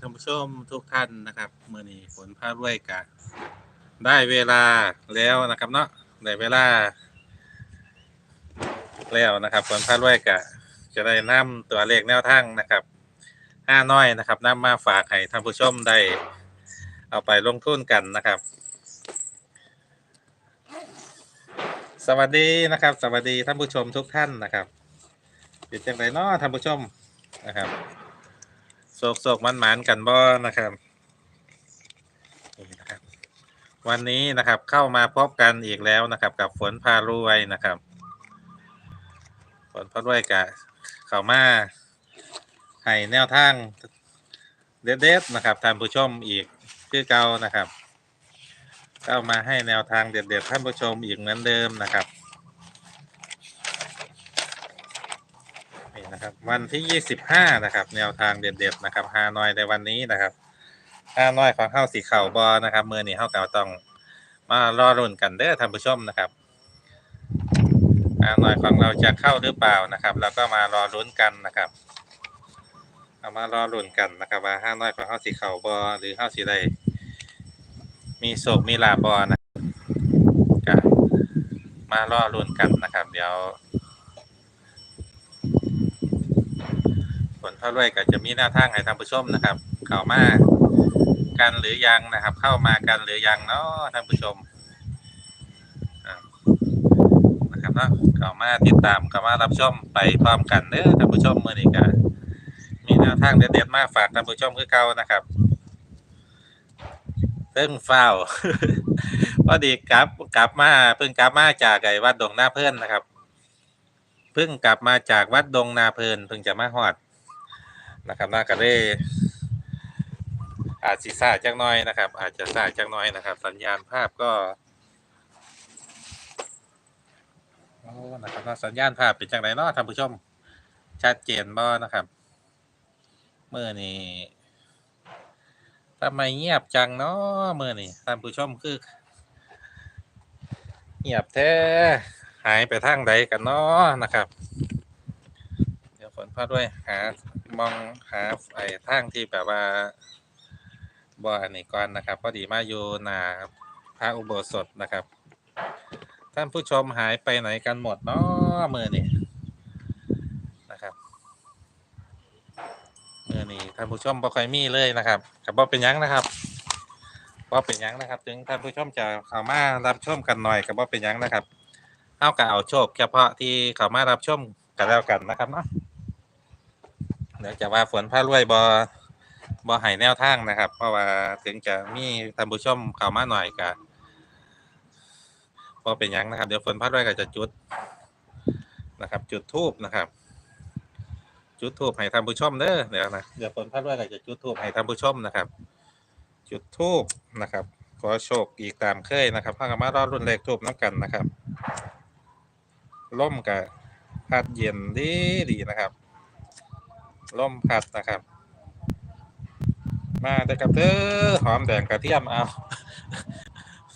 ท่านผู้ชมทุกท่านนะครับเมื่อนี้ฝนพารวยกะได้เวลาแล้วนะครับเนาะได้เวลา แล้วนะครับฝนพารวยกะจะได้นำตัวเลขแนวทางนะครับห้าน้อยนะครับนำมาฝากให้ท่านผู้ชมได้ เอาไปลงทุนกันนะครับ สวัสดีนะครับ สวัสดีท่านผู้ชมทุกท่านนะครับเป็นจังไรเนาะท่านผู้ชมนะครับ โศกโศกมันหมานกันบ่นะครับนี่นะครับ วันนี้นะครับเข้ามาพบกันอีกแล้วนะครับ กับฝนพารวยนะครับ ฝนพารวยกะเข้ามาให้แนวทางเด็ดๆนะครับท่านผู้ชมอีกคือเก่านะครับเข้ามาให้แนวทางเด็ดๆท่านผู้ชมอีกเหมือนเดิมนะครับ นี่นะครับวันที่25นะครับ แนวทางเด็ดๆนะครับฮานอยในวันนี้นะครับฮานอยของเข้าสีเข่าบอนะครับมือนี้เข้าเก่าต้องมารอรุ่นกันเด้อท่านผู้ชมนะครับฮานอยของเราจะเข้าหรือเปล่านะครับเราก็มารอลุ้นกันนะครับ เอามารอลุ้นกันนะครับ ว่าฮานอยของเข้าสีเข่าบอหรือเข้าสีใดมีโศกมีลาบอนะก็มารอลุ้นกันนะครับ เดี๋ยว ผลเท่ารวยก็จะมีแนวทางให้ท่านผู้ชมนะครับ เข้ามากันหรือยังนะครับ เข้ามากันหรือยังเนาะท่านผู้ชมนะครับเนาะเข้ามาติดตามเข้ามารับชมไปพร้อมกันเด้อท่านผู้ชมเมื่อนี้ก็มีแนวทางเด็ดๆมากฝากท่านผู้ชมคือเก่านะครับเพิ่งเฝ้าพอดีกลับกลับมาเพิ่งกลับมาจากไอ้วัดดงนาเพื่อนนะครับ เพิ่งกลับมาจากวัดดงนาเพลินเพิ่งจะมาฮอด นะครับน่าก็ได้อาจสิซ่าจักน้อยนะครับ อาจจะซ่าจักน้อยนะครับ สัญญาณภาพก็โอ้นะครับสัญญาณภาพเป็นจังไรเนาะท่านผู้ชม ชัดเจนบ่นะครับเมื่อนี้ทำไมเงียบจังเนาะเมื่อนี้ท่านผู้ชมคือ เงียบแท้หายไปทางใดกันเนาะนะครับ เดี๋ยวฝนพาด้วยหา มองหาไอ้ทางที่แบบว่าบ่อันนี้ก่อนนะครับ พอดีมาอยู่หนาพระอุโบสถนะครับ ท่านผู้ชมหายไปไหนกันหมดเนาะมือนี่นะครับมือนี่ท่านผู้ชมบ่ค่อยมีเลยนะครับกับบ่เป็นยังนะครับบ่เป็นยังนะครับ ถึงท่านผู้ชมจะเข้ามารับชมกันหน่อยกับบ่เป็นยังนะครับเอากะเอาโชคเฉพาะที่เข้ามารับชมกันแล้วกันนะครับเนาะ เดี๋ยวจะว่าฝนพารวยบอบอให้แนวทางนะครับ เพราะว่าถึงจะมีท่านผู้ชมเข้ามาหน่อยกะพอเป็นยังนะครับ เดี๋ยวฝนพารวยก็จะจุดนะครับ จุดทูบนะครับ จุดทูบให้ท่านผู้ชมเด้อเดี๋ยวนะเดี๋ยวฝนพารวยก็จะจุดทูบให้ท่านผู้ชมนะครับ จุดทูบนะครับขอโชคอีกตามเคยนะครับพากันมารอดรุ่นเลขทูบน้ำกันนะครับล่มกับพัดเย็นดีดีนะครับ ล่มพัดนะครับ มาแต่กับเธอหอมแดงกระเทียมเอา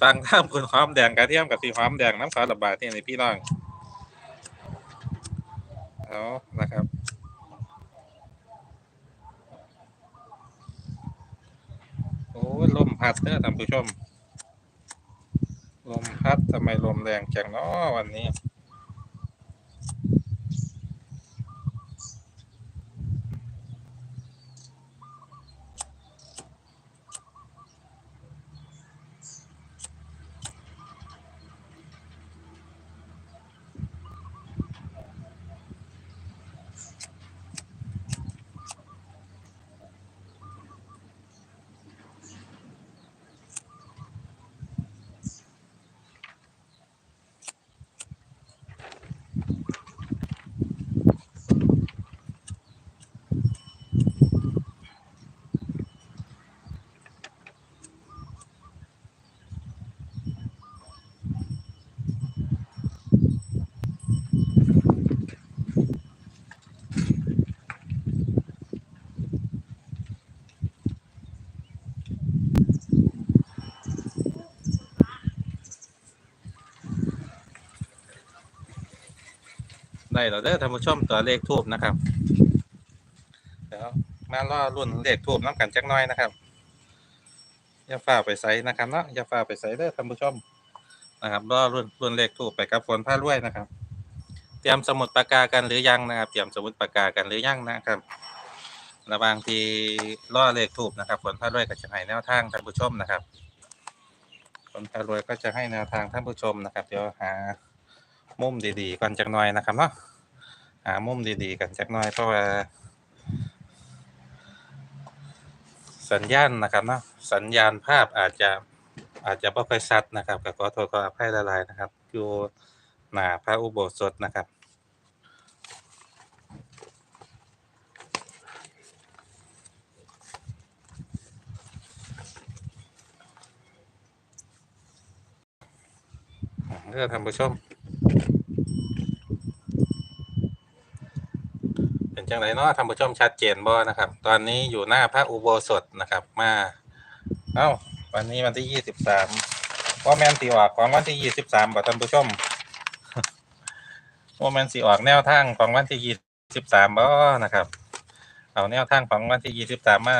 ฟังท่ามคุณหอมแดงกระเทียมกับสีหอมแดงน้ำขาวระบาดที่ในพี่น้องเอานะครับโอ้ลมพัดเด้อท่านผู้ชม ลมพัดทำไมลมแรงจังเนาะวันนี้ ได้แล้วเด้อท่านผู้ชมตัวเลขทูบนะครับเดี๋ยวมาล่อรุ่นเลขทูบน้ำกันจักหน้อยนะครับอย่าฝ้าไปใส่นะครับเนาะอย่าฝ้าไปใส่เด้อท่านผู้ชมนะครับล่อรุ่นรุ่นเลขทูบไปกับฝนผ้ารวยนะครับ เตรียมสมุดปากกากันหรือยังนะครับ เตรียมสมุดปากกากันหรือยังนะครับระหว่างทีล่อเลขทูบนะครับฝนผ้ารวยก็จะให้แนวทางท่านผู้ชมนะครับฝนผ้ารวยก็จะให้แนวทางท่านผู้ชมนะครับเดี๋ยวหา มุมดีๆกันจักหน่อยนะครับเนาะหามุมดีๆกันจักหน่อยเพราะว่าสัญญาณนะครับเนาะสัญญาณภาพอาจจะอาจจะไม่ค่อยชัดนะครับก็ขอโทษขออภัยหลายนะครับอยู่หน้าพระอุโบสถนะครับเพื่อท่านผู้ชม เป็น จังไรเนาะท่านผู้ชมชัดเจนบ่นะครับ ตอนนี้อยู่หน้าพระอุโบสถนะครับ มา เอ้า วันนี้วันที่ยี่สิบสามว่าแมนสีออกของวันที่ยี่สิบสามบ่ท่านผู้ชมว่าแมนสีออกแนวทางของวันที่ยี่สิบสามบ่นะครับ เอาแนวทางของวันที่ยี่สิบสามมา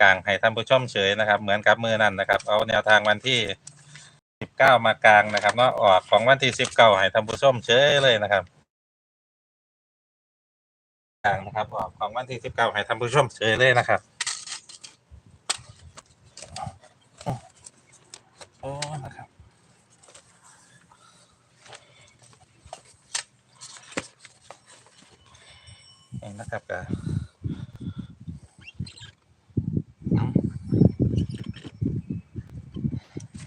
กลางให้ท่านผู้ชมเฉยนะครับ เหมือนกับมือนั่นนะครับ เอาแนวทางวันที่สิบเก้ามากลางนะครับเนาะออกของวันที่สิบเก้าให้ท่านผู้ชมเฉยเลยนะครับางนะครับออกของวันที่สิบเก้าให้ท่านผู้ชมเฉยเลยนะครับโอ้นะครับนี่นะครับก็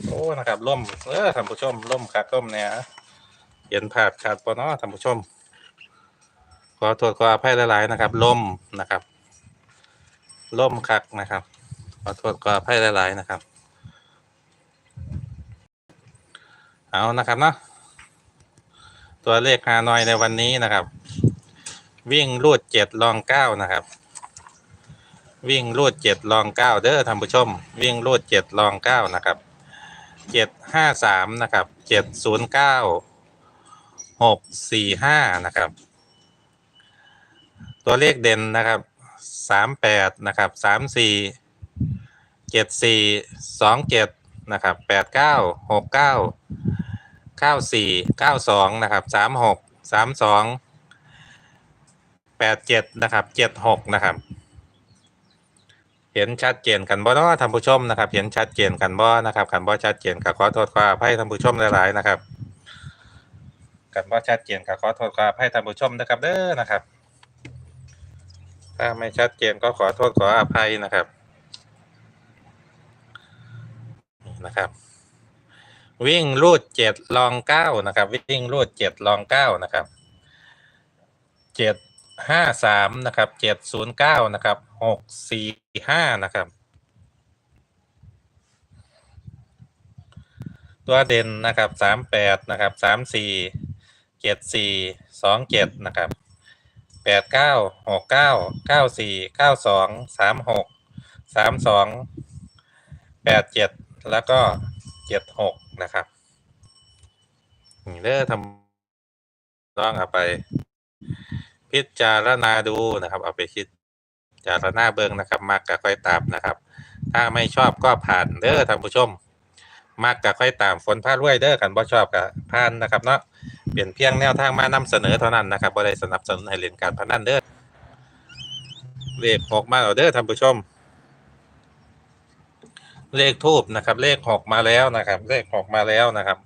โอ้ นะครับล่มเออท่านผู้ชมล่มคักล่มเนี่ยเห็นภาพขาดปะเนาะท่านผู้ชม ขอโทษขออภัยหลายๆนะครับล่มนะครับล่มคักนะครับ ขอโทษขออภัยหลายๆนะครับ เอานะครับเนาะตัวเลขฮานอยในวันนี้นะครับ วิ่งรูดเจ็ดลองเก้านะครับ วิ่งรูดเจ็ดลองเก้าเด้อท่านผู้ชม วิ่งรูดเจ็ดลองเก้านะครับเจ็ดห้าสามนะครับเจ็ดศูนย์เก้าหกสี่ห้านะครับ ตัวเลขเด่นนะครับสามแปดนะครับสามสี่เจ็ดสี่สองเจ็ดนะครับแปดเก้าหกเก้าเก้าสี่เก้าสองนะครับสามหกสามสองแปดเจ็ดนะครับเจ็ดหกนะครับ เห็นชัดเจนกันบ่เนาะท่านผู้ชมนะครับ เห็นชัดเจนกันบ่นะครับกันบ่ชัดเจนก็ขอโทษขออภัยท่านผู้ชมหลายๆนะครับกันบ่ชัดเจนก็ขอโทษขออภัยท่านผู้ชมนะครับเด้อนะครับ ถ้าไม่ชัดเจนก็ขอโทษขออภัยนะครับนี่นะครับ วิ่งรูดเจ็ดลองเก้านะครับ วิ่งรูดเจ็ดลองเก้านะครับเจ็ดห้าสามนะครับเจ็ดศูนย์เก้านะครับหกสี่ห้านะครับ ตัวเด่นนะครับสามแปดนะครับสามสี่เจ็ดสี่สองเจ็ดนะครับ แปดเก้าหกเก้าเก้าสี่เก้าสองสามหกสามสองแปดเจ็ดแล้วก็เจ็ดหกนะครับเด้อทำต้องเอาไป พิจารณาดูนะครับ เอาไปคิดจารณาเบิงนะครับมักก็ค่อยตามนะครับ ถ้าไม่ชอบก็ผ่านเด้อท่านผู้ชมมักก็ค่อยตามฝนผ้ารวยเด้อกันบ่ชอบก็ผ่านนะครับเนาะ เปลี่ยนเพียงแนวทางมานำเสนอเท่านั้นนะครับบ่ได้สนับสนุนให้เล่นการพนันเด้อเลขหกมาแล้วเด้อท่านผู้ชม เลขทูบนะครับ เลขหกมาแล้วนะครับ เลขหกมาแล้วนะครับ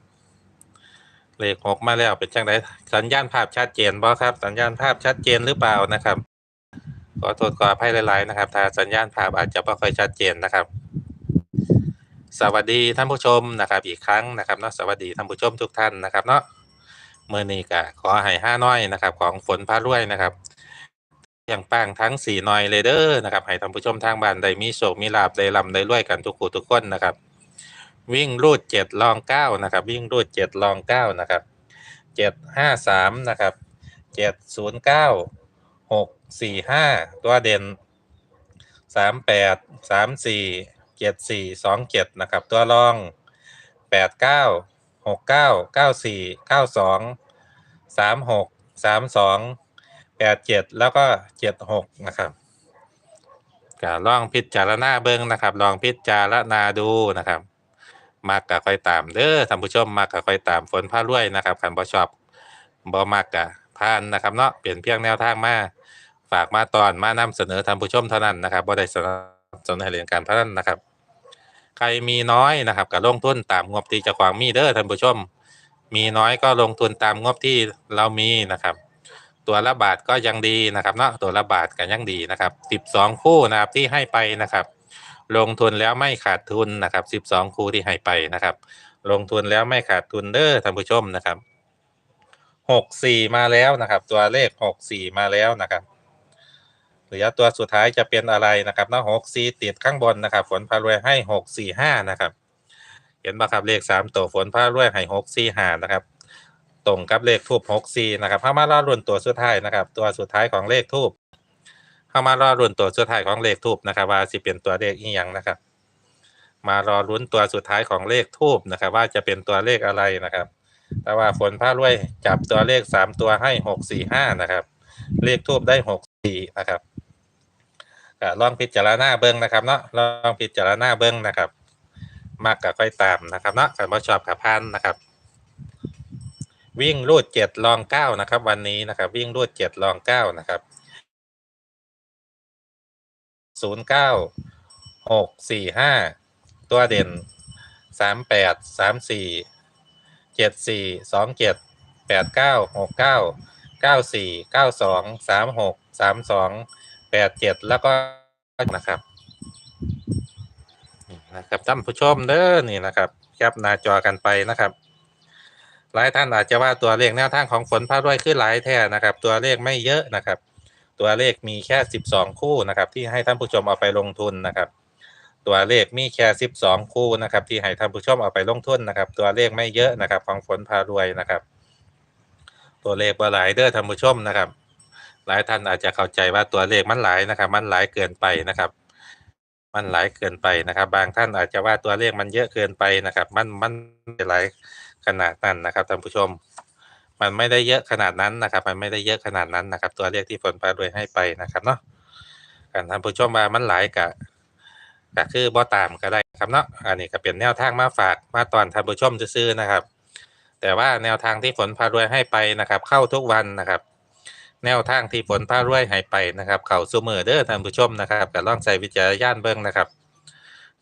เลขหกมาแล้วเป็นจังไดสัญญาณภาพชัดเจนบ่ครับ สัญญาณภาพชัดเจนหรือเปล่านะครับขอโทษขออภัยหลายๆนะครับถ้าสัญญาณภาพอาจจะไม่ค่อยชัดเจนนะครับ สวัสดีท่านผู้ชมนะครับ อีกครั้งนะครับเนาะสวัสดีท่านผู้ชมทุกท่านนะครับเนาะ เมื่อนี้ก็ขอให้ห้าน้อยนะครับ ของฝนพารวยนะครับอย่างปังทั้งสี่น้อยเลเด้อนะครับให้ท่านผู้ชมทางบ้านได้มีโชคมีลาบได้ลำได้รวยกันทุกคู่ทุกคนนะครับ วิ่งรูดเจ็ดลองเก้านะครับ วิ่งรูดเจ็ดลองเก้านะครับเจ็ดห้าสามนะครับเจ็ดศูนย์เก้าหกสี่ห้าตัวเด่นสามแปดสามสี่เจ็ดสี่สองเจ็ดนะครับ ตัวรองแปดเก้า หกเก้าเก้าสี่เก้าสองสามหกสามสองแปดเจ็ดแล้วก็เจ็ดหกนะครับก็ลองพิจารณาเบิ่งนะครับ ลองพิจารณาดูนะครับมักก็ค่อยตามเด้อท่านผู้ชมมักก็ค่อยตามฝนพารวยนะครับคันบ่ชอบบ่มักก็ผ่านนะครับเนาะเปลี่ยนเพียงแนวทางมาฝากมาตอนมานำเสนอท่านผู้ชมเท่านั้นนะครับบ่ได้สนับสนุนให้เล่นการพนันนะครับ ใครมีน้อยนะครับก็ลงทุนตามงบที่จ้าของมีเด้อท่านผู้ชม มีน้อยก็ลงทุนตามงบที่เรามีนะครับ ตัวละบาทก็ยังดีนะครับเนาะตัวละบาทก็ยังดีนะครับ 12 คู่นะครับที่ให้ไปนะครับ ลงทุนแล้วไม่ขาดทุนนะครับ 12 คู่ที่ให้ไปนะครับ ลงทุนแล้วไม่ขาดทุนเด้อท่านผู้ชมนะครับ 64 มาแล้วนะครับ ตัวเลข 64 มาแล้วนะครับ เหลือตัวสุดท้ายจะเป็นอะไรนะครับเนาะ64ติดข้างบนนะครับ ฝนพารวยให้645นะครับ เห็นป่ะครับเลข3ตัวฝนพารวยให้645นะครับ ตรงกับเลขทูบ64นะครับเข้ามารอรุ่นตัวสุดท้ายนะครับ ตัวสุดท้ายของเลขทูบเข้ามารอรุ่นตัวสุดท้ายของเลขทูบนะครับว่าสิเป็นตัวเลขอีหยังนะครับ มารอลุ้นตัวสุดท้ายของเลขทูบนะครับ ว่าจะเป็นตัวเลขอะไรนะครับแต่ว่าฝนพารวยจับตัวเลขสามตัวให้หกสี่ห้านะครับ เลขทูบได้หกสี่นะครับ ก็ลองพิจารณาเบิ้งนะครับเนาะลองพิจารณาเบิ้งนะครับ มากกับค่อยตามนะครับเนาะขันบ่ชอบขับพันนะครับ วิ่งรูดเจ็ดลองเก้านะครับ วันนี้นะครับ วิ่งรูดเจ็ดลองเก้านะครับศูนย์เก้าหกสี่ห้าตัวเด่นสามแปดสามสี่เจ็ดสี่สองเจ็ดแปดเก้าหกเก้าเก้าสี่เก้าสองสามหกสามสอง ปดเจ็ดแล้วก็นะครับนะครับท่านผู้ชมเด้อนี่นะครับแคปหน้าจอกันไปนะครับ หลายท่านอาจจะว่าตัวเลขแนวทางของฝนพารวยขึ้นหลายแท่นะครับ ตัวเลขไม่เยอะนะครับ ตัวเลขมีแค่12คู่นะครับ ที่ให้ท่านผู้ชมเอาไปลงทุนนะครับ ตัวเลขมีแค่12คู่นะครับ ที่ให้ท่านผู้ชมเอาไปลงทุนนะครับ ตัวเลขไม่เยอะนะครับ ของฝนพารวยนะครับ ตัวเลขว่าหลายเด้อท่านผู้ชมนะครับ หลายท่านอาจจะเข้าใจว่าตัวเลขมันหลายนะครับ มันหลายเกินไปนะครับ มันหลายเกินไปนะครับ บางท่านอาจจะว่าตัวเลขมันเยอะเกินไปนะครับ มันมันหลายขนาดนั้นนะครับท่านผู้ชม มันไม่ได้เยอะขนาดนั้นนะครับ มันไม่ได้เยอะขนาดนั้นนะครับ ตัวเลขที่ฝนพารวยให้ไปนะครับเนาะการท่านผู้ชมว่ามันหลายกะก็คือบ่ตามก็ได้ครับเนาะอันนี้ก็เป็นแนวทางมาฝากมาตอนท่านผู้ชมซื้อนะครับ แต่ว่าแนวทางที่ฝนพารวยให้ไปนะครับ เข้าทุกวันนะครับ แนวทางที่ฝนพารวยให้ไปนะครับ เข้าซูมือเด้อท่านผู้ชมนะครับก็ลองใช้วิจารณญาณเบิ่งนะครับ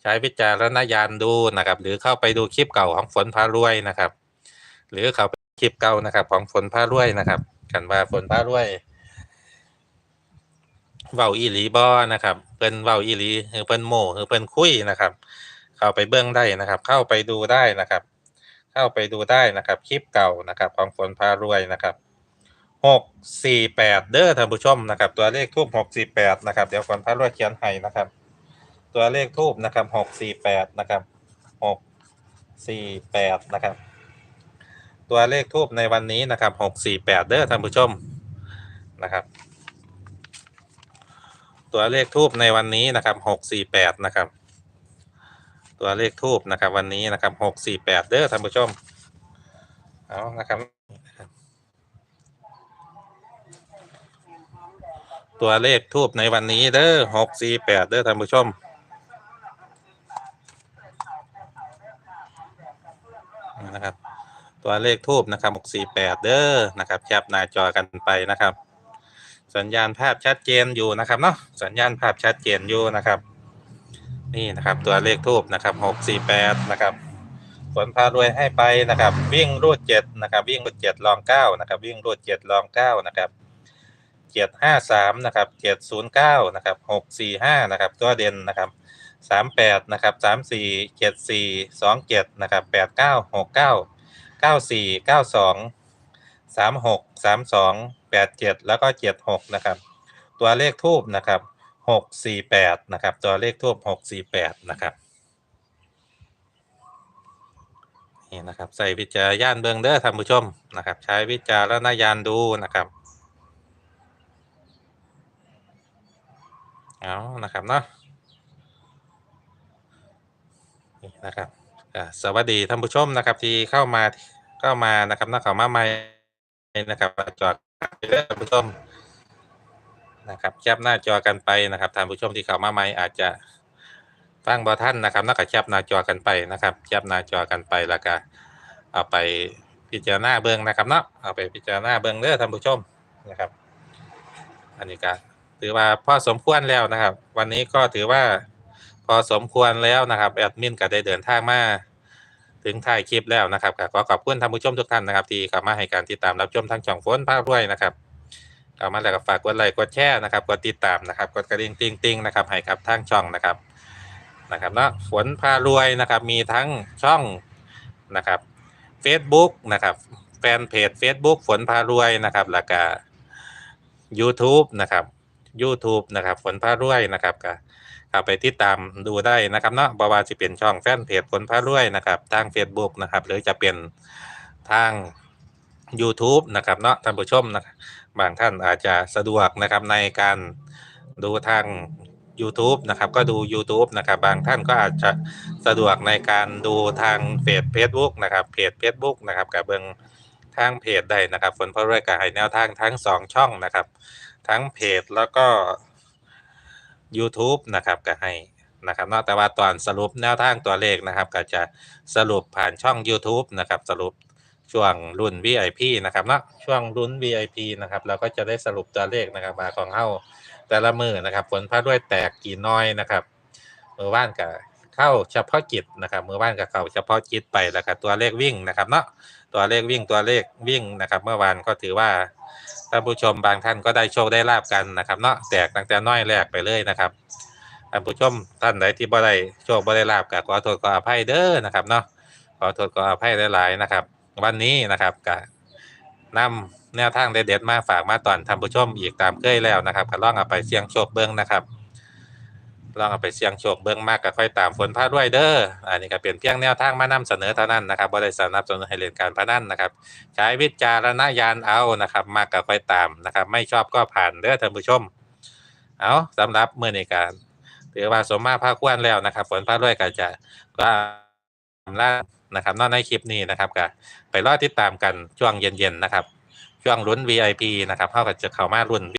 ใช้วิจารณญาณดูนะครับ หรือเข้าไปดูคลิปเก่าของฝนพารวยนะครับ หรือเข้าไปคลิปเก่านะครับ ของฝนพารวยนะครับกันว่าฝนพารวยเว้าอีหลีบ่นะครับเพิ่นเว้าอีหลีหรือเพิ่นโมหรือเพิ่นคุยนะครับ เข้าไปเบิ่งได้นะครับ เข้าไปดูได้นะครับ เข้าไปดูได้นะครับ คลิปเก่านะครับ ของฝนพารวยนะครับ หกสี่แปดเด้อท่านผู้ชมนะครับ ตัวเลขทูบหกสี่แปดนะครับ เดี๋ยวฝนพารวยเขียนให้นะครับ ตัวเลขทูบนะครับหกสี่แปดนะครับหกสี่แปดนะครับ ตัวเลขทูบในวันนี้นะครับหกสี่แปดเด้อท่านผู้ชมนะครับ ตัวเลขทูบในวันนี้นะครับหกสี่แปดนะครับ ตัวเลขทูบนะครับ วันนี้นะครับหกสี่แปดเด้อท่านผู้ชมเอานะครับ ตัวเลขทูบในวันนี้เด้อหกสี่แปดเด้อท่านผู้ชมนะครับตัวเลขทูบนะครับ648เด้อนะครับแคปหน้าจอกันไปนะครับ สัญญาณภาพชัดเจนอยู่นะครับเนาะสัญญาณภาพชัดเจนอยู่นะครับ นี่นะครับตัวเลขทูบนะครับ648นะครับฝนพารวยให้ไปนะครับ วิ่งรูดเจ็ดนะครับ วิ่งรูดเจ็ดลองเก้านะครับ วิ่งรูดเจ็ดลองเก้านะครับ เจ็ดห้าสามนะครับเจ็ดศูนย์เก้านะครับหกสี่ห้านะครับตัวเด่นนะครับสามแปดนะครับสามสี่เจ็ดสี่สองเจ็ดนะครับแปดเก้าหกเก้าเก้าสี่เก้าสองสามหกสามสองแปดเจ็ดแล้วก็เจ็ดหกนะครับ ตัวเลขทูบนะครับหกสี่แปดนะครับ ตัวเลขทูบหกสี่แปดนะครับนี่นะครับ ใส่วิจารณญาณเบื้องเด้อท่านผู้ชมนะครับ ใช้วิจารณญาณดูนะครับ เอานะครับเนาะนี่นะครับสวัสดีท่านผู้ชมนะครับ ที่เข้ามาเข้ามานะครับนักข่าวมาใหม่นะครับจอดเด้อท่านผู้ชมนะครับแคปหน้าจอกันไปนะครับท่านผู้ชมที่เข้ามาใหม่อาจจะฟังบ่ท่านนะครับนักข่าวแคปหน้าจอกันไปนะครับแคปหน้าจอกันไปแล้วก็เอาไปพิจารณาเบิ่งนะครับเนาะเอาไปพิจารณาเบิ่งเด้อท่านผู้ชมนะครับ อันนี้ก็ ถือว่าพอสมควรแล้วนะครับ วันนี้ก็ถือว่าพอสมควรแล้วนะครับแอดมินก็ได้เดินทางมาถึงท้ายคลิปแล้วนะครับก็ขอขอบคุณท่านผู้ชมทุกท่านนะครับ ที่เข้ามาให้การติดตามรับชมทั้งช่องฝนภาคด้วยนะครับเข้ามาแล้วก็ฝากกดไลค์กดแชร์นะครับกดติดตามนะครับกดกระดิ่งติ๊งติ๊งนะครับให้กับทางช่องนะครับนะครับเนาะฝนพารวยนะครับ มีทั้งช่องนะครับ Facebook นะครับแฟนเพจ Facebook ฝนพารวยนะครับแล้วก็ YouTube นะครับ YouTube นะครับฝนพารวยนะครับก็เข้าไปติดตามดูได้นะครับเนาะบ่ว่าสิเป็นช่องแฟนเพจฝนพารวยนะครับทาง Facebook นะครับหรือจะเป็นทาง YouTube นะครับเนาะท่านผู้ชมนะบางท่านอาจจะสะดวกนะครับในการดูทาง YouTube นะครับก็ดู YouTube นะครับบางท่านก็อาจจะสะดวกในการดูทางเพจ Facebook นะครับเพจ Facebook นะครับกับเบิงทางเพจได้นะครับฝนพารวยกับให้แนวทางทั้งสองช่องนะครับ ทั้งเพจแล้วก็ YouTube นะครับก็ให้นะครับนอกแต่ว่าตอนสรุปแนวทางตัวเลขนะครับ ก็จะสรุปผ่านช่อง YouTube นะครับ สรุปช่วงรุ่น VIP นะครับเนาะช่วงรุ่น VIP นะครับ เราก็จะได้สรุปตัวเลขนะครับมาของเฮาแต่ละมือนะครับฝนพาด้วยแตกกี่น้อยนะครับมือว่านกับ เข้าเฉพาะกิจนะครับเมื่อวานกับเข้าเฉพาะกิจไปแล้วก็ตัวเลขวิ่งนะครับเนาะตัวเลขวิ่งตัวเลขวิ่งนะครับ เมื่อวานก็ถือว่าท่านผู้ชมบางท่านก็ได้โชคได้ลาบกันนะครับเนาะแตกตั้งแต่น้อยแรกไปเลยนะครับท่านผู้ชมท่านใดที่บ่ได้โชคบ่ได้ลาบก็ขอโทษขออภัยเด้อนะครับเนาะขอโทษขออภัยหลายๆนะครับ วันนี้นะครับก็นำแนวทางเด็ดๆมาฝากมาตอนท่านผู้ชมอีกตามเคยแล้วนะครับก็ลองเอาไปเสี่ยงโชคเบิ่งนะครับ ลองเอาไปเสี่ยงโชคเบิ่งมากก็ค่อยตามฝนพาด้วยเด้ออันนี้ก็เป็นเพียงแนวทางมานำเสนอเท่านั้นนะครับบ่ได้สนับสนุนให้เล่นการพนันนะครับ ใช้วิจารณญาณเอานะครับ มากกับค่อยตามนะครับ ไม่ชอบก็ผ่านเด้อท่านผู้ชม เอาสำหรับมื้อนี้การถือว่าสมมาภาคควรแล้วนะครับฝนฟ้าด้วยก็จะก็ล่านะครับนอกในคลิปนี้นะครับก็ไปรอติดตามกันช่วงเย็นๆนะครับช่วงลุ้น VIP นะครับเฮาก็จะเข้ามารุ่น